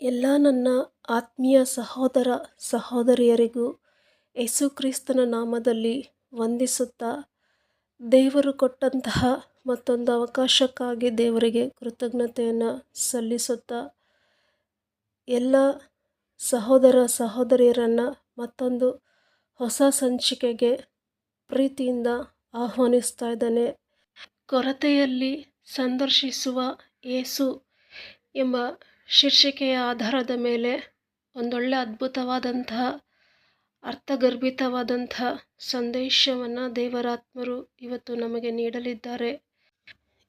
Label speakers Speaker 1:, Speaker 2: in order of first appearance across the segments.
Speaker 1: ಎಲ್ಲ ನನ್ನ ಆತ್ಮೀಯ ಸಹೋದರ ಸಹೋದರಿಯರಿಗೂ ಯೇಸು ಕ್ರಿಸ್ತನ ನಾಮದಲ್ಲಿ ವಂದಿಸುತ್ತಾ ದೇವರು ಕೊಟ್ಟಂತಹ ಮತ್ತೊಂದು ಅವಕಾಶಕ್ಕಾಗಿ ದೇವರಿಗೆ ಕೃತಜ್ಞತೆಯನ್ನು ಸಲ್ಲಿಸುತ್ತಾ ಎಲ್ಲ ಸಹೋದರ ಸಹೋದರಿಯರನ್ನು ಮತ್ತೊಂದು ಹೊಸ ಸಂಚಿಕೆಗೆ ಪ್ರೀತಿಯಿಂದ ಆಹ್ವಾನಿಸ್ತಾ ಇದ್ದಾನೆ. ಕೊರತೆಯಲ್ಲಿ ಸಂದರ್ಶಿಸುವ ಏಸು ಎಂಬ ಶೀರ್ಷಿಕೆಯ ಆಧಾರದ ಮೇಲೆ ಒಂದೊಳ್ಳೆ ಅದ್ಭುತವಾದಂತಹ, ಅರ್ಥಗರ್ಭಿತವಾದಂತಹ ಸಂದೇಶವನ್ನು ದೇವರಾತ್ಮರು ಇವತ್ತು ನಮಗೆ ನೀಡಲಿದ್ದಾರೆ.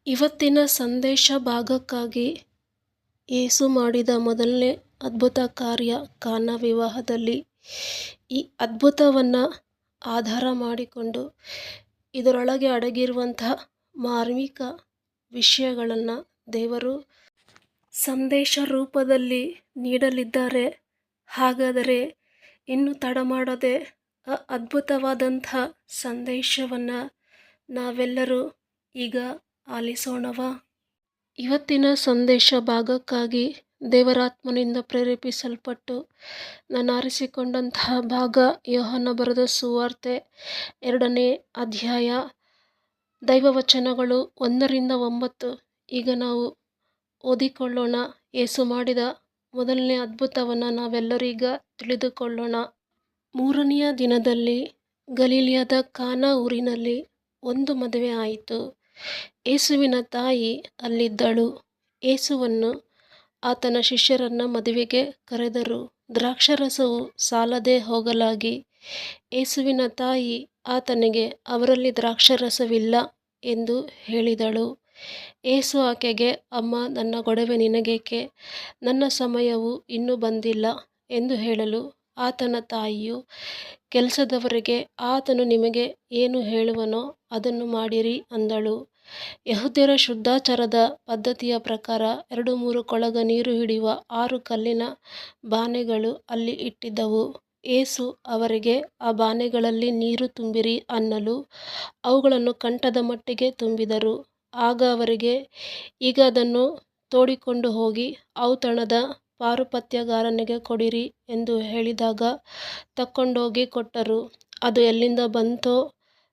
Speaker 1: ಇವತ್ತಿನ ಸಂದೇಶ ಭಾಗಕ್ಕಾಗಿ ಏಸು ಮಾಡಿದ ಮೊದಲನೇ ಅದ್ಭುತ ಕಾರ್ಯ ಕಾನ ವಿವಾಹದಲ್ಲಿ ಈ ಅದ್ಭುತವನ್ನು ಆಧಾರ ಮಾಡಿಕೊಂಡು ಇದರೊಳಗೆ ಅಡಗಿರುವಂತಹ ಮಾರ್ಮಿಕ ವಿಷಯಗಳನ್ನು ದೇವರು ಸಂದೇಶ ರೂಪದಲ್ಲಿ ನೀಡಲಿದ್ದಾರೆ. ಹಾಗಾದರೆ ಇನ್ನು ತಡ ಮಾಡದೆ ಅದ್ಭುತವಾದಂಥ ಸಂದೇಶವನ್ನು ನಾವೆಲ್ಲರೂ ಈಗ ಆಲಿಸೋಣವಾ? ಇವತ್ತಿನ ಸಂದೇಶ ಭಾಗಕ್ಕಾಗಿ ದೇವರಾತ್ಮನಿಂದ ಪ್ರೇರೇಪಿಸಲ್ಪಟ್ಟು ನಾನು ಆರಿಸಿಕೊಂಡಂತಹ ಭಾಗ ಯೋಹನ ಬರೆದ ಸುವಾರ್ತೆ ಎರಡನೇ ಅಧ್ಯಾಯ. ದೈವವಚನಗಳು ಒಂದರಿಂದ ಒಂಬತ್ತು. ಈಗ ನಾವು ಓದಿಕೊಳ್ಳೋಣ. ಏಸು ಮಾಡಿದ ಮೊದಲನೇ ಅದ್ಭುತವನ್ನು ನಾವೆಲ್ಲರೀಗ ತಿಳಿದುಕೊಳ್ಳೋಣ. ಮೂರನೆಯ ದಿನದಲ್ಲಿ ಗಲೀಲಿಯಾದ ಕಾನಾ ಊರಿನಲ್ಲಿ ಒಂದು ಮದುವೆ ಆಯಿತು. ಏಸುವಿನ ತಾಯಿ ಅಲ್ಲಿದ್ದಳು. ಯೇಸುವನ್ನು ಆತನ ಶಿಷ್ಯರನ್ನು ಮದುವೆಗೆ ಕರೆದರು. ದ್ರಾಕ್ಷರಸವು ಸಾಲದೆ ಹೋಗಲಾಗಿ ಯೇಸುವಿನ ತಾಯಿ ಆತನಿಗೆ, ಅವರಲ್ಲಿ ದ್ರಾಕ್ಷರಸವಿಲ್ಲ ಎಂದು ಹೇಳಿದಳು. ಏಸು ಆಕೆಗೆ, ಅಮ್ಮ, ನನ್ನ ಗೊಡವೆ ನಿನಗೇಕೆ? ನನ್ನ ಸಮಯವು ಇನ್ನೂ ಬಂದಿಲ್ಲ ಎಂದು ಹೇಳಲು ಆತನ ತಾಯಿಯು, ಕೆಲಸದವರಿಗೆ ಆತನು ನಿಮಗೆ ಏನು ಹೇಳುವನೋ ಅದನ್ನು ಮಾಡಿರಿ ಅಂದಳು. ಯಹೂದ್ಯರ ಶುದ್ಧಾಚಾರದ ಪದ್ಧತಿಯ ಪ್ರಕಾರ ಎರಡು ಮೂರು ಕೊಳಗ ನೀರು ಹಿಡಿಯುವ ಆರು ಕಲ್ಲಿನ ಬಾನೆಗಳು ಅಲ್ಲಿ ಇಟ್ಟಿದ್ದವು. ಏಸು, ಅವರಿಗೆ ಆ ಬಾನೆಗಳಲ್ಲಿ ನೀರು ತುಂಬಿರಿ ಅನ್ನಲು ಅವುಗಳನ್ನು ಕಂಠದ ಮಟ್ಟಿಗೆ ತುಂಬಿದರು. ಆಗ ಅವರಿಗೆ, ಈಗ ಅದನ್ನು ತೋಡಿಕೊಂಡು ಹೋಗಿ, ಔತಣದ ಪಾರುಪತ್ಯಗಾರನಿಗೆ ಕೊಡಿರಿ ಎಂದು ಹೇಳಿದಾಗ ತಕ್ಕೊಂಡೋಗಿ ಕೊಟ್ಟರು. ಅದು ಎಲ್ಲಿಂದ ಬಂತೋ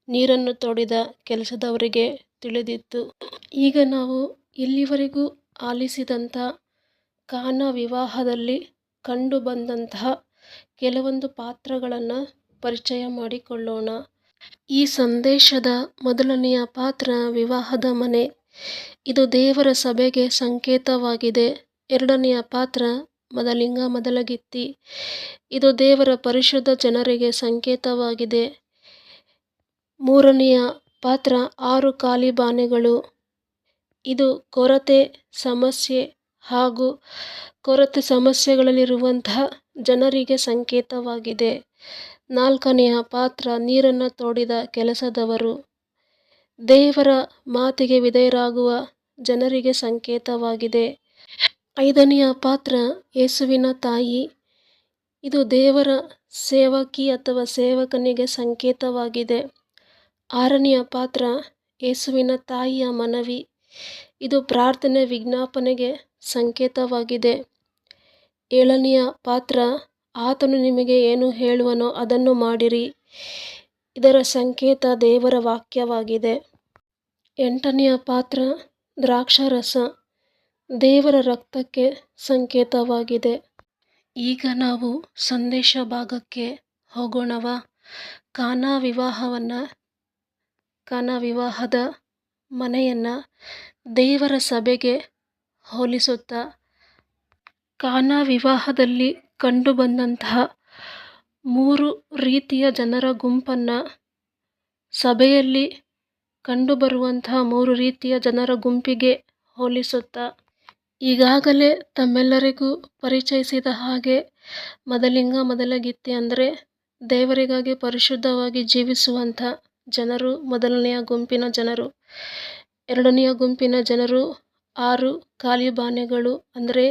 Speaker 1: ನೀರನ್ನು ತೋಡಿದ ಕೆಲಸದವರಿಗೆ ತಿಳಿದಿತ್ತು. ಈಗ ನಾವು ಇಲ್ಲಿವರೆಗೂ ಆಲಿಸಿದಂಥ ಕಾನ ವಿವಾಹದಲ್ಲಿ ಕಂಡು ಬಂದಂತಹ ಕೆಲವೊಂದು ಪಾತ್ರಗಳನ್ನು ಪರಿಚಯ ಮಾಡಿಕೊಳ್ಳೋಣ. ಈ ಸಂದೇಶದ ಮೊದಲನೆಯ ಪಾತ್ರ ವಿವಾಹದ ಮನೆ. ಇದು ದೇವರ ಸಭೆಗೆ ಸಂಕೇತವಾಗಿದೆ. ಎರಡನೆಯ ಪಾತ್ರ ಮದಲಿಂಗ ಮದಲಗಿತ್ತಿ. ಇದು ದೇವರ ಪರಿಶುದ್ಧ ಜನರಿಗೆ ಸಂಕೇತವಾಗಿದೆ. ಮೂರನೆಯ ಪಾತ್ರ ಆರು ಕಾಲಿಬಾನೆಗಳು ಇದು ಕೊರತೆ ಸಮಸ್ಯೆ ಹಾಗೂ ಕೊರತೆ ಸಮಸ್ಯೆಗಳಲ್ಲಿರುವಂತಹ ಜನರಿಗೆ ಸಂಕೇತವಾಗಿದೆ. ನಾಲ್ಕನೆಯ ಪಾತ್ರ ನೀರನ್ನು ತೋಡಿದ ಕೆಲಸದವರು. ದೇವರ ಮಾತಿಗೆ ವಿಧೇಯರಾಗುವ ಜನರಿಗೆ ಸಂಕೇತವಾಗಿದೆ. ಐದನೆಯ ಪಾತ್ರ ಯೇಸುವಿನ ತಾಯಿ. ಇದು ದೇವರ ಸೇವಕಿ ಅಥವಾ ಸೇವಕನಿಗೆ ಸಂಕೇತವಾಗಿದೆ. ಆರನೆಯ ಪಾತ್ರ, ಯೇಸುವಿನ ತಾಯಿಯ ಮನವಿ. ಇದು ಪ್ರಾರ್ಥನೆ ವಿಜ್ಞಾಪನೆಗೆ ಸಂಕೇತವಾಗಿದೆ. ಏಳನೆಯ ಪಾತ್ರ, ಆತನು ನಿಮಗೆ ಏನು ಹೇಳುವನೋ ಅದನ್ನು ಮಾಡಿರಿ. ಇದರ ಸಂಕೇತ ದೇವರ ವಾಕ್ಯವಾಗಿದೆ. ಎಂಟನೆಯ ಪಾತ್ರ, ದ್ರಾಕ್ಷಾರಸ, ದೇವರ ರಕ್ತಕ್ಕೆ ಸಂಕೇತವಾಗಿದೆ. ಈಗ ನಾವು ಸಂದೇಶ ಭಾಗಕ್ಕೆ ಹೋಗೋಣವಾ? ಕಾನಾ ವಿವಾಹವನ್ನು ಕಾನಾ ವಿವಾಹದ ಮನೆಯನ್ನು ದೇವರ ಸಭೆಗೆ ಹೋಲಿಸುತ್ತಾ ಕಾನ ವಿವಾಹದಲ್ಲಿ ಕಂಡುಬಂದಂತಹ ಮೂರು ರೀತಿಯ ಜನರ ಗುಂಪನ್ನು ಸಭೆಯಲ್ಲಿ ಕಂಡುಬರುವಂತಹ ಮೂರು ರೀತಿಯ ಜನರ ಗುಂಪಿಗೆ ಹೋಲಿಸುತ್ತಾ. ಈಗಾಗಲೇ ತಮ್ಮೆಲ್ಲರಿಗೂ ಪರಿಚಯಿಸಿದ ಹಾಗೆ ಮದಲಿಂಗ, ಮೊದಲಗಿತ್ತಿ ಅಂದರೆ ದೇವರಿಗಾಗಿ ಪರಿಶುದ್ಧವಾಗಿ ಜೀವಿಸುವಂಥ ಜನರು, ಮೊದಲನೆಯ ಗುಂಪಿನ ಜನರು, ಎರಡನೆಯ ಗುಂಪಿನ ಜನರು, ಆರು ಕಾಲಿಬಾನೆಗಳು ಅಂದರೆ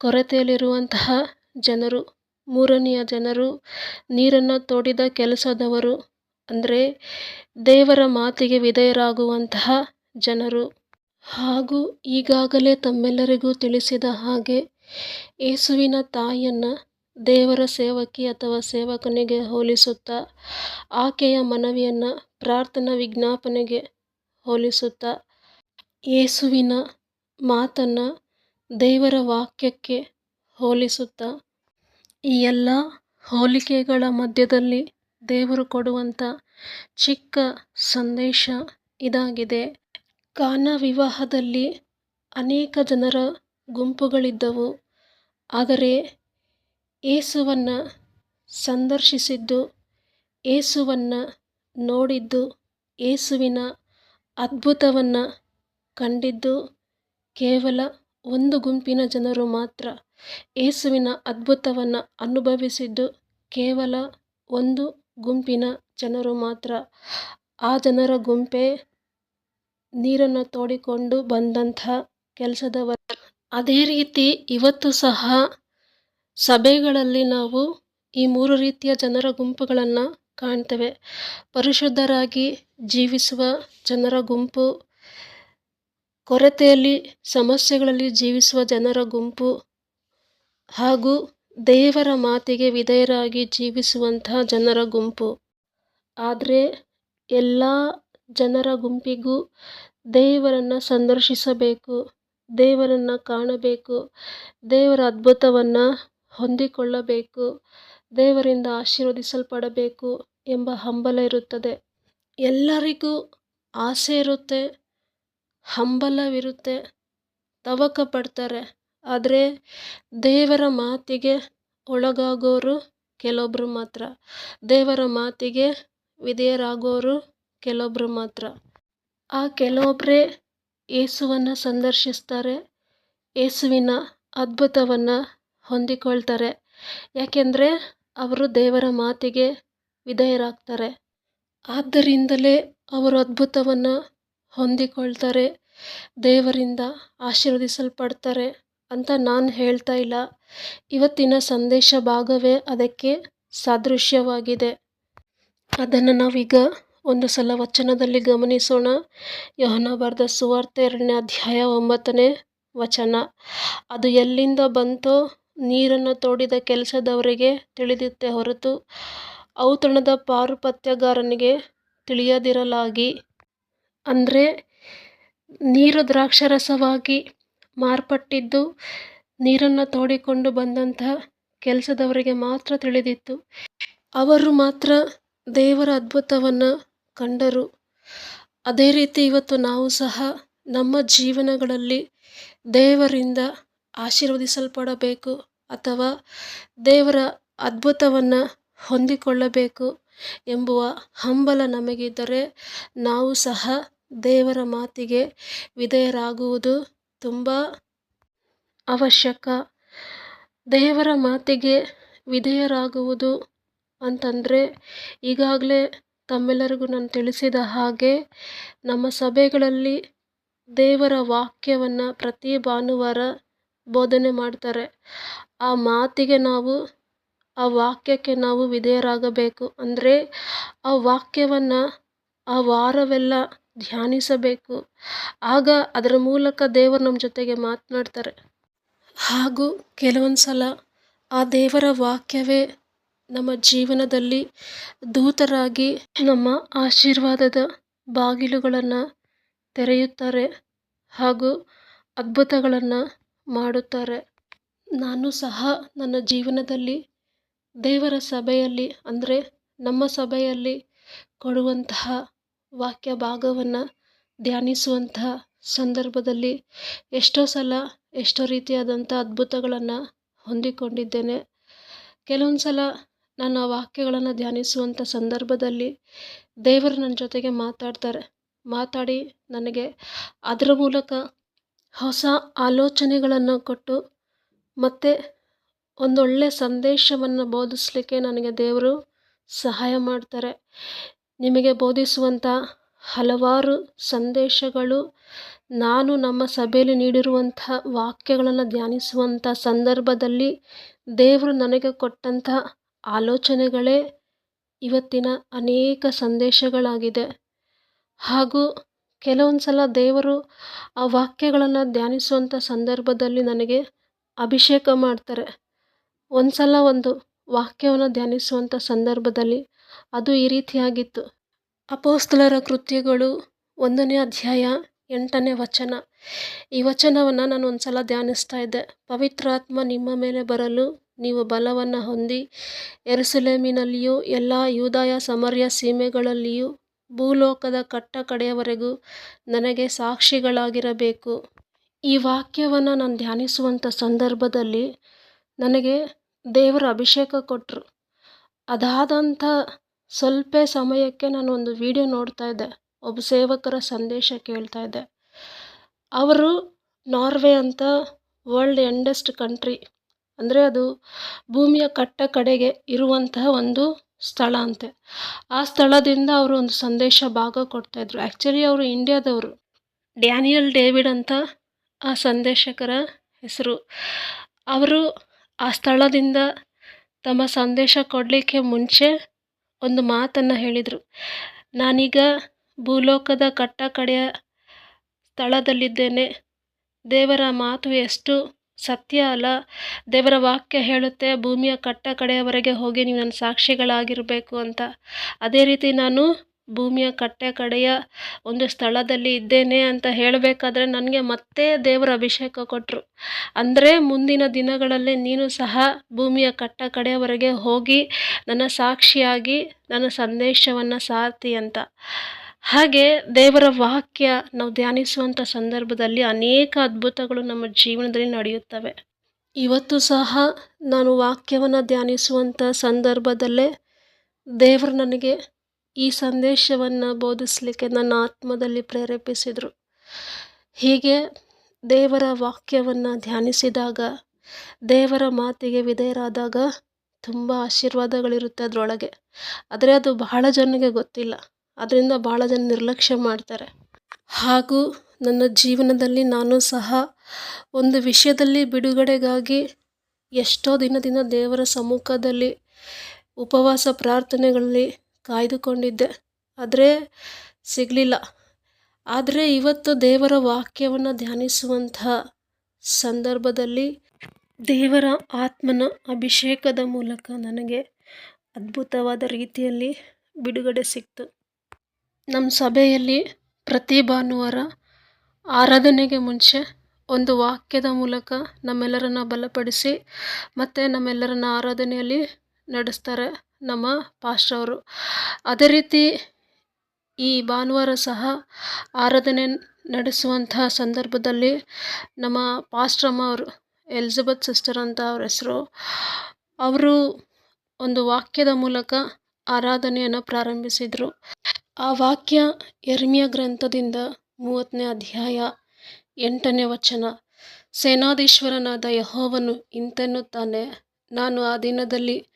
Speaker 1: ಕೊರತೆಯಲ್ಲಿರುವಂತಹ ಜನರು, ಮೂರನೆಯ ಜನರು, ನೀರನ್ನು ತೋಡಿದ ಕೆಲಸದವರು, ಅಂದರೆ ದೇವರ ಮಾತಿಗೆ ವಿಧೇಯರಾಗುವಂತಹ ಜನರು. ಹಾಗೂ ಈಗಾಗಲೇ ತಮ್ಮೆಲ್ಲರಿಗೂ ತಿಳಿಸಿದ ಹಾಗೆ ಯೇಸುವಿನ ತಾಯಿಯನ್ನು ದೇವರ ಸೇವಕಿ ಅಥವಾ ಸೇವಕನಿಗೆ ಹೋಲಿಸುತ್ತಾ, ಆಕೆಯ ಮನವಿಯನ್ನು ಪ್ರಾರ್ಥನಾ ವಿಜ್ಞಾಪನೆಗೆ ಹೋಲಿಸುತ್ತಾ, ಯೇಸುವಿನ ಮಾತನ್ನು ದೇವರ ವಾಕ್ಯಕ್ಕೆ ಹೋಲಿಸುತ್ತಾ, ಈ ಎಲ್ಲ ಹೋಲಿಕೆಗಳ ಮಧ್ಯದಲ್ಲಿ ದೇವರು ಕೊಡುವಂಥ ಚಿಕ್ಕ ಸಂದೇಶ ಇದಾಗಿದೆ. ಕಾನ ವಿವಾಹದಲ್ಲಿ ಅನೇಕ ಜನರ ಗುಂಪುಗಳಿದ್ದವು. ಆದರೆ ಯೇಸುವನ್ನು ಸಂದರ್ಶಿಸಿದ್ದು, ಏಸುವನ್ನು ನೋಡಿದ್ದು, ಏಸುವಿನ ಅದ್ಭುತವನ್ನು ಕಂಡಿದ್ದು ಕೇವಲ ಒಂದು ಗುಂಪಿನ ಜನರು ಮಾತ್ರ. ಏಸುವಿನ ಅದ್ಭುತವನ್ನು ಅನುಭವಿಸಿದ್ದು ಕೇವಲ ಒಂದು ಗುಂಪಿನ ಜನರು ಮಾತ್ರ. ಆ ಜನರ ಗುಂಪೇ ನೀರನ್ನು ತೋಡಿಕೊಂಡು ಬಂದಂಥ ಕೆಲಸದವರು. ಅದೇ ರೀತಿ ಇವತ್ತು ಸಹ ಸಭೆಗಳಲ್ಲಿ ನಾವು ಈ ಮೂರು ರೀತಿಯ ಜನರ ಗುಂಪುಗಳನ್ನು ಕಾಣ್ತೇವೆ. ಪರಿಶುದ್ಧರಾಗಿ ಜೀವಿಸುವ ಜನರ ಗುಂಪು, ಕೊರತೆಯಲ್ಲಿ, ಸಮಸ್ಯೆಗಳಲ್ಲಿ ಜೀವಿಸುವ ಜನರ ಗುಂಪು ಹಾಗೂ ದೇವರ ಮಾತಿಗೆ ವಿಧೇಯರಾಗಿ ಜೀವಿಸುವಂತಹ ಜನರ ಗುಂಪು. ಆದರೆ ಎಲ್ಲ ಜನರ ಗುಂಪಿಗೂ ದೇವರನ್ನು ಸಂದರ್ಶಿಸಬೇಕು, ದೇವರನ್ನು ಕಾಣಬೇಕು, ದೇವರ ಅದ್ಭುತವನ್ನು ಹೊಂದಿಕೊಳ್ಳಬೇಕು. ದೇವರಿಂದ ಆಶೀರ್ವದಿಸಲ್ಪಡಬೇಕು ಎಂಬ ಹಂಬಲ ಇರುತ್ತದೆ. ಎಲ್ಲರಿಗೂ ಆಸೆ ಇರುತ್ತೆ, ಹಂಬಲವಿರುತ್ತೆ ತವಕ ಪಡ್ತಾರೆ ಆದರೆ ದೇವರ ಮಾತಿಗೆ ಒಳಗಾಗೋರು ಕೆಲವೊಬ್ಬರು ಮಾತ್ರ. ದೇವರ ಮಾತಿಗೆ ವಿಧೇಯರಾಗೋರು ಕೆಲವೊಬ್ಬರು ಮಾತ್ರ. ಆ ಕೆಲವೊಬ್ಬರೇ ಏಸುವನ್ನು ಸಂದರ್ಶಿಸ್ತಾರೆ. ಏಸುವಿನ ಅದ್ಭುತವನ್ನು ಹೊಂದಿಕೊಳ್ತಾರೆ. ಯಾಕೆಂದರೆ ಅವರು ದೇವರ ಮಾತಿಗೆ ವಿಧೇಯರಾಗ್ತಾರೆ. ಆದ್ದರಿಂದಲೇ ಅವರು ಅದ್ಭುತವನ್ನು ಹೊಂದಿಕೊಳ್ತಾರೆ. ದೇವರಿಂದ ಆಶೀರ್ವದಿಸಲ್ಪಡ್ತಾರೆ ಅಂತ ನಾನು ಹೇಳ್ತಾ ಇಲ್ಲ. ಇವತ್ತಿನ ಸಂದೇಶ ಭಾಗವೇ ಅದಕ್ಕೆ ಸಾದೃಶ್ಯವಾಗಿದೆ. ಅದನ್ನು ನಾವೀಗ ಒಂದು ಸಲ ವಚನದಲ್ಲಿ ಗಮನಿಸೋಣ. ಯೋಹನ ಬರೆದ ಸುವಾರ್ತೆ ಎರಡನೇ ಅಧ್ಯಾಯ ಒಂಬತ್ತನೇ ವಚನ. ಅದು ಎಲ್ಲಿಂದ ಬಂತೋ ನೀರನ್ನು ತೋಡಿದ ಕೆಲಸದವರಿಗೆ ತಿಳಿದಿತ್ತೆ ಹೊರತು ಔತಣದ ಪಾರುಪತ್ಯಗಾರನಿಗೆ ತಿಳಿಯದಿರಲಾಗಿ. ಅಂದರೆ ನೀರು ದ್ರಾಕ್ಷರಸವಾಗಿ ಮಾರ್ಪಟ್ಟಿದ್ದು ನೀರನ್ನು ತೋಡಿಕೊಂಡು ಬಂದಂತಹ ಕೆಲಸದವರಿಗೆ ಮಾತ್ರ ತಿಳಿದಿತ್ತು. ಅವರು ಮಾತ್ರ ದೇವರ ಅದ್ಭುತವನ್ನು ಕಂಡರು. ಅದೇ ರೀತಿ ಇವತ್ತು ನಾವು ಸಹ ನಮ್ಮ ಜೀವನಗಳಲ್ಲಿ ದೇವರಿಂದ ಆಶೀರ್ವದಿಸಲ್ಪಡಬೇಕು ಅಥವಾ ದೇವರ ಅದ್ಭುತವನ್ನು ಹೊಂದಿಕೊಳ್ಳಬೇಕು ಎಂಬುವ ಹಂಬಲ ನಮಗಿದ್ದರೆ ನಾವು ಸಹ ದೇವರ ಮಾತಿಗೆ ವಿಧೇಯರಾಗುವುದು ತುಂಬ ಅವಶ್ಯಕ. ದೇವರ ಮಾತಿಗೆ ವಿಧೇಯರಾಗುವುದು ಅಂತಂದರೆ ಈಗಾಗಲೇ ತಮ್ಮೆಲ್ಲರಿಗೂ ನಾನು ತಿಳಿಸಿದ ಹಾಗೆ ನಮ್ಮ ಸಭೆಗಳಲ್ಲಿ ದೇವರ ವಾಕ್ಯವನ್ನು ಪ್ರತಿ ಭಾನುವಾರ ಬೋಧನೆ ಮಾಡ್ತಾರೆ. ಆ ಮಾತಿಗೆ ನಾವು, ಆ ವಾಕ್ಯಕ್ಕೆ ನಾವು ವಿಧೇಯರಾಗಬೇಕು. ಅಂದರೆ ಆ ವಾಕ್ಯವನ್ನು ಆ ವಾರವೆಲ್ಲ ಧ್ಯಾನಿಸಬೇಕು. ಆಗ ಅದರ ಮೂಲಕ ದೇವರು ನಮ್ಮ ಜೊತೆಗೆ ಮಾತನಾಡ್ತಾರೆ. ಹಾಗೂ ಕೆಲವೊಂದು ಸಲ ಆ ದೇವರ ವಾಕ್ಯವೇ ನಮ್ಮ ಜೀವನದಲ್ಲಿ ದೂತರಾಗಿ ನಮ್ಮ ಆಶೀರ್ವಾದದ ಬಾಗಿಲುಗಳನ್ನು ತೆರೆಯುತ್ತಾರೆ. ಹಾಗೂ ಅದ್ಭುತಗಳನ್ನು ಮಾಡುತ್ತಾರೆ. ನಾನು ಸಹ ನನ್ನ ಜೀವನದಲ್ಲಿ, ದೇವರ ಸಭೆಯಲ್ಲಿ, ಅಂದರೆ ನಮ್ಮ ಸಭೆಯಲ್ಲಿ ಕೊಡುವಂತಹ ವಾಕ್ಯ ಭಾಗವನ್ನು ಧ್ಯಾನಿಸುವಂತಹ ಸಂದರ್ಭದಲ್ಲಿ ಎಷ್ಟೋ ಸಲ ಎಷ್ಟೋ ರೀತಿಯಾದಂಥ ಅದ್ಭುತಗಳನ್ನು ಹೊಂದಿಕೊಂಡಿದ್ದೇನೆ. ಕೆಲವೊಂದು ಸಲ ನಾನು ಆ ವಾಕ್ಯಗಳನ್ನು ಧ್ಯಾನಿಸುವಂಥ ಸಂದರ್ಭದಲ್ಲಿ ದೇವರು ನನ್ನ ಜೊತೆಗೆ ಮಾತಾಡ್ತಾರೆ. ಮಾತಾಡಿ ನನಗೆ ಅದರ ಮೂಲಕ ಹೊಸ ಆಲೋಚನೆಗಳನ್ನು ಕೊಟ್ಟು ಮತ್ತು ಒಂದೊಳ್ಳೆ ಸಂದೇಶವನ್ನು ಬೋಧಿಸಲಿಕ್ಕೆ ನನಗೆ ದೇವರು ಸಹಾಯ ಮಾಡ್ತಾರೆ. ನಿಮಗೆ ಬೋಧಿಸುವಂಥ ಹಲವಾರು ಸಂದೇಶಗಳು, ನಾನು ನಮ್ಮ ಸಭೆಯಲ್ಲಿ ನೀಡಿರುವಂಥ ವಾಕ್ಯಗಳನ್ನು ಧ್ಯಾನಿಸುವಂಥ ಸಂದರ್ಭದಲ್ಲಿ ದೇವರು ನನಗೆ ಕೊಟ್ಟಂಥ ಆಲೋಚನೆಗಳೇ ಇವತ್ತಿನ ಅನೇಕ ಸಂದೇಶಗಳಾಗಿದೆ. ಹಾಗೂ ಕೆಲವೊಂದು ಸಲ ದೇವರು ಆ ವಾಕ್ಯಗಳನ್ನು ಧ್ಯಾನಿಸುವಂಥ ಸಂದರ್ಭದಲ್ಲಿ ನನಗೆ ಅಭಿಷೇಕ ಮಾಡ್ತಾರೆ. ಒಂದು ಸಲ ಒಂದು ವಾಕ್ಯವನ್ನು ಧ್ಯಾನಿಸುವಂಥ ಸಂದರ್ಭದಲ್ಲಿ ಅದು ಈ ರೀತಿಯಾಗಿತ್ತು. ಅಪೋಸ್ತಲರ ಕೃತ್ಯಗಳು ಒಂದನೇ ಅಧ್ಯಾಯ ಎಂಟನೇ ವಚನ. ಈ ವಚನವನ್ನು ನಾನು ಒಂದು ಸಲ ಧ್ಯಾನಿಸ್ತಾ ಇದ್ದೆ. ಪವಿತ್ರಾತ್ಮ ನಿಮ್ಮ ಮೇಲೆ ಬರಲು ನೀವು ಬಲವನ್ನು ಹೊಂದಿ ಎರುಸಲೇಮಿನಲ್ಲಿಯೂ ಎಲ್ಲ ಯೂದಾಯ, ಸಮರ್ಯ ಸೀಮೆಗಳಲ್ಲಿಯೂ ಭೂಲೋಕದ ಕಟ್ಟ ಕಡೆಯವರೆಗೂ ನನಗೆ ಸಾಕ್ಷಿಗಳಾಗಿರಬೇಕು. ಈ ವಾಕ್ಯವನ್ನು ನಾನು ಧ್ಯಾನಿಸುವಂಥ ಸಂದರ್ಭದಲ್ಲಿ ನನಗೆ ದೇವರ ಅಭಿಷೇಕ ಕೊಟ್ಟರು ಅದಾದಂಥ ಸ್ವಲ್ಪ ಸಮಯಕ್ಕೆ ನಾನು ಒಂದು ವಿಡಿಯೋ ನೋಡ್ತಾ ಇದ್ದೆ. ಒಬ್ಬ ಸೇವಕರ ಸಂದೇಶ ಕೇಳ್ತಾ ಇದ್ದೆ. ಅವರು ನಾರ್ವೆ ಅಂತ ವರ್ಲ್ಡ್ ಎಂಡೆಸ್ಟ್ ಕಂಟ್ರಿ, ಅಂದರೆ ಅದು ಭೂಮಿಯ ಕಟ್ಟ ಕಡೆಗೆ ಇರುವಂತಹ ಒಂದು ಸ್ಥಳ ಅಂತೆ. ಆ ಸ್ಥಳದಿಂದ ಅವರು ಒಂದು ಸಂದೇಶ ಭಾಗ ಕೊಡ್ತಾಯಿದ್ರು ಆ್ಯಕ್ಚುಲಿ ಅವರು ಇಂಡಿಯಾದವರು ಡ್ಯಾನಿಯಲ್ ಡೇವಿಡ್ ಅಂತ ಆ ಸಂದೇಶಕರ ಹೆಸರು. ಅವರು ಆ ಸ್ಥಳದಿಂದ ತಮ್ಮ ಸಂದೇಶ ಕೊಡಲಿಕ್ಕೆ ಮುಂಚೆ ಒಂದು ಮಾತನ್ನು ಹೇಳಿದರು. ನಾನೀಗ ಭೂಲೋಕದ ಕಟ್ಟ ಕಡೆಯ ಸ್ಥಳದಲ್ಲಿದ್ದೇನೆ. ದೇವರ ಮಾತು ಎಷ್ಟು ಸತ್ಯ ಅಲ್ಲ ದೇವರ ವಾಕ್ಯ ಹೇಳುತ್ತೆ, ಭೂಮಿಯ ಕಟ್ಟ ಕಡೆಯವರೆಗೆ ಹೋಗಿ ನೀವು ನನ್ನ ಸಾಕ್ಷಿಗಳಾಗಿರಬೇಕು ಅಂತ. ಅದೇ ರೀತಿ ನಾನು ಭೂಮಿಯ ಕಟ್ಟೆ ಕಡೆಯ ಒಂದು ಸ್ಥಳದಲ್ಲಿ ಇದ್ದೇನೆ ಅಂತ ಹೇಳಬೇಕಾದ್ರೆ ನನಗೆ ಮತ್ತೆ ದೇವರ ಅಭಿಷೇಕ ಕೊಟ್ಟರು ಅಂದರೆ ಮುಂದಿನ ದಿನಗಳಲ್ಲಿ ನೀನು ಸಹ ಭೂಮಿಯ ಕಟ್ಟ ಕಡೆಯವರೆಗೆ ಹೋಗಿ ನನ್ನ ಸಾಕ್ಷಿಯಾಗಿ ನನ್ನ ಸಂದೇಶವನ್ನು ಸಾರ್ತಿ ಅಂತ. ಹಾಗೆ ದೇವರ ವಾಕ್ಯ ನಾವು ಧ್ಯಾನಿಸುವಂಥ ಸಂದರ್ಭದಲ್ಲಿ ಅನೇಕ ಅದ್ಭುತಗಳು ನಮ್ಮ ಜೀವನದಲ್ಲಿ ನಡೆಯುತ್ತವೆ. ಇವತ್ತು ಸಹ ನಾನು ವಾಕ್ಯವನ್ನು ಧ್ಯಾನಿಸುವಂಥ ಸಂದರ್ಭದಲ್ಲೇ ದೇವರು ನನಗೆ ಈ ಸಂದೇಶವನ್ನು ಬೋಧಿಸಲಿಕ್ಕೆ ನನ್ನ ಆತ್ಮದಲ್ಲಿ ಪ್ರೇರೇಪಿಸಿದರು. ಹೀಗೆ ದೇವರ ವಾಕ್ಯವನ್ನು ಧ್ಯಾನಿಸಿದಾಗ, ದೇವರ ಮಾತಿಗೆ ವಿಧೇಯರಾದಾಗ ತುಂಬ ಆಶೀರ್ವಾದಗಳಿರುತ್ತೆ ಅದರೊಳಗೆ. ಆದರೆ ಅದು ಬಹಳ ಜನಕ್ಕೆ ಗೊತ್ತಿಲ್ಲ. ಅದರಿಂದ ಭಾಳ ಜನ ನಿರ್ಲಕ್ಷ್ಯ ಮಾಡ್ತಾರೆ. ಹಾಗೂ ನನ್ನ ಜೀವನದಲ್ಲಿ ನಾನು ಸಹ ಒಂದು ವಿಷಯದಲ್ಲಿ ಬಿಡುಗಡೆಗಾಗಿ ಎಷ್ಟೋ ದಿನದಿಂದ ದೇವರ ಸಮ್ಮುಖದಲ್ಲಿ ಉಪವಾಸ ಪ್ರಾರ್ಥನೆಗಳಲ್ಲಿ ಕಾಯ್ದುಕೊಂಡಿದ್ದೆ. ಆದರೆ ಸಿಗಲಿಲ್ಲ. ಆದರೆ ಇವತ್ತು ದೇವರ ವಾಕ್ಯವನ್ನು ಧ್ಯಾನಿಸುವಂತಹ ಸಂದರ್ಭದಲ್ಲಿ ದೇವರ ಆತ್ಮನ ಅಭಿಷೇಕದ ಮೂಲಕ ನನಗೆ ಅದ್ಭುತವಾದ ರೀತಿಯಲ್ಲಿ ಬಿಡುಗಡೆ ಸಿಕ್ತು. ನಮ್ಮ ಸಭೆಯಲ್ಲಿ ಪ್ರತಿ ಭಾನುವಾರ ಆರಾಧನೆಗೆ ಮುಂಚೆ ಒಂದು ವಾಕ್ಯದ ಮೂಲಕ ನಮ್ಮೆಲ್ಲರನ್ನ ಬಲಪಡಿಸಿ ಮತ್ತು ನಮ್ಮೆಲ್ಲರನ್ನ ಆರಾಧನೆಯಲ್ಲಿ ನಡೆಸ್ತಾರೆ ನಮ್ಮ ಪಾಶ್ರವರು ಅದೇ ರೀತಿ ಈ ಭಾನುವಾರ ಸಹ ಆರಾಧನೆ ನಡೆಸುವಂತಹ ಸಂದರ್ಭದಲ್ಲಿ ನಮ್ಮ ಪಾಸ್ಟ್ರಮ್ಮ ಅವರು, ಎಲಿಜಬೆತ್ ಸಿಸ್ಟರ್ ಅಂತ ಅವ್ರ ಹೆಸರು, ಅವರು ಒಂದು ವಾಕ್ಯದ ಮೂಲಕ ಆರಾಧನೆಯನ್ನು ಪ್ರಾರಂಭಿಸಿದರು. ಆ ವಾಕ್ಯ ಎರ್ಮಿಯ ಗ್ರಂಥದಿಂದ ಮೂವತ್ತನೇ ಅಧ್ಯಾಯ ಎಂಟನೇ ವಚನ. ಸೇನಾಧೀಶ್ವರನಾದ ಯಹೋವನು ಇಂತೆನ್ನುತ್ತಾನೆ, ನಾನು ಆ ದಿನದಲ್ಲಿ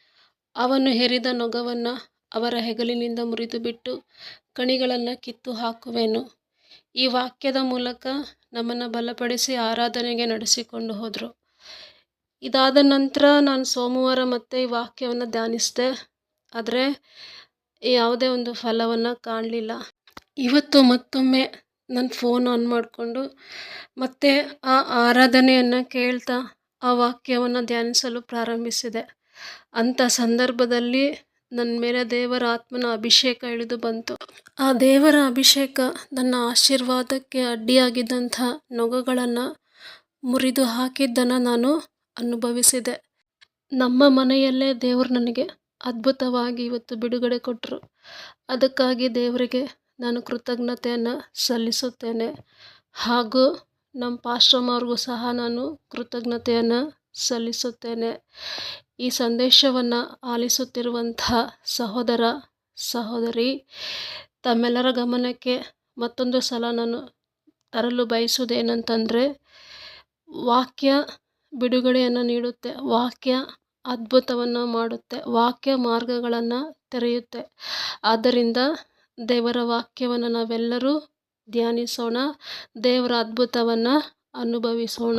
Speaker 1: ಅವನು ಹೆರಿದ ನೊಗವನ್ನು ಅವರ ಹೆಗಲಿನಿಂದ ಮುರಿದುಬಿಟ್ಟು ಕಣಿಗಳನ್ನು ಕಿತ್ತು ಹಾಕುವೆನು. ಈ ವಾಕ್ಯದ ಮೂಲಕ ನಮ್ಮನ್ನು ಬಲಪಡಿಸಿ ಆರಾಧನೆಗೆ ನಡೆಸಿಕೊಂಡು ಹೋದರು. ಇದಾದ ನಂತರ ನಾನು ಸೋಮವಾರ ಮತ್ತೆ ಈ ವಾಕ್ಯವನ್ನು ಧ್ಯಾನಿಸಿದೆ. ಆದರೆ ಯಾವುದೇ ಒಂದು ಫಲವನ್ನು ಕಾಣಲಿಲ್ಲ. ಇವತ್ತು ಮತ್ತೊಮ್ಮೆ ನನ್ನ ಫೋನ್ ಆನ್ ಮಾಡಿಕೊಂಡು ಮತ್ತೆ ಆ ಆರಾಧನೆಯನ್ನು ಕೇಳ್ತಾ ಆ ವಾಕ್ಯವನ್ನು ಧ್ಯಾನಿಸಲು ಪ್ರಾರಂಭಿಸಿದೆ. ಅಂಥ ಸಂದರ್ಭದಲ್ಲಿ ನನ್ನ ಮೇಲೆ ದೇವರ ಆತ್ಮನ ಅಭಿಷೇಕ ಇಳಿದು ಬಂತು. ಆ ದೇವರ ಅಭಿಷೇಕ ನನ್ನ ಆಶೀರ್ವಾದಕ್ಕೆ ಅಡ್ಡಿಯಾಗಿದ್ದಂಥ ನೊಗಗಳನ್ನು ಮುರಿದು ಹಾಕಿದ್ದನ್ನು ನಾನು ಅನುಭವಿಸಿದೆ. ನಮ್ಮ ಮನೆಯಲ್ಲೇ ದೇವರು ನನಗೆ ಅದ್ಭುತವಾಗಿ ಇವತ್ತು ಬಿಡುಗಡೆ ಕೊಟ್ಟರು ಅದಕ್ಕಾಗಿ ದೇವರಿಗೆ ನಾನು ಕೃತಜ್ಞತೆಯನ್ನು ಸಲ್ಲಿಸುತ್ತೇನೆ. ಹಾಗೂ ನಮ್ಮ ಪಾಶ್ರಮವ್ರಿಗೂ ಸಹ ನಾನು ಕೃತಜ್ಞತೆಯನ್ನು ಸಲ್ಲಿಸುತ್ತೇನೆ. ಈ ಸಂದೇಶವನ್ನು ಆಲಿಸುತ್ತಿರುವಂಥ ಸಹೋದರ, ಸಹೋದರಿ, ತಮ್ಮೆಲ್ಲರ ಗಮನಕ್ಕೆ ಮತ್ತೊಂದು ಸಲ ನಾನು ತರಲು ಬಯಸುವುದೇನಂತಂದರೆ, ವಾಕ್ಯ ಬಿಡುಗಡೆಯನ್ನು ನೀಡುತ್ತೆ. ವಾಕ್ಯ ಅದ್ಭುತವನ್ನು ಮಾಡುತ್ತೆ ವಾಕ್ಯ ಮಾರ್ಗಗಳನ್ನು ತೆರೆಯುತ್ತೆ. ಆದ್ದರಿಂದ ದೇವರ ವಾಕ್ಯವನ್ನು ನಾವೆಲ್ಲರೂ ಧ್ಯಾನಿಸೋಣ ದೇವರ ಅದ್ಭುತವನ್ನು ಅನುಭವಿಸೋಣ.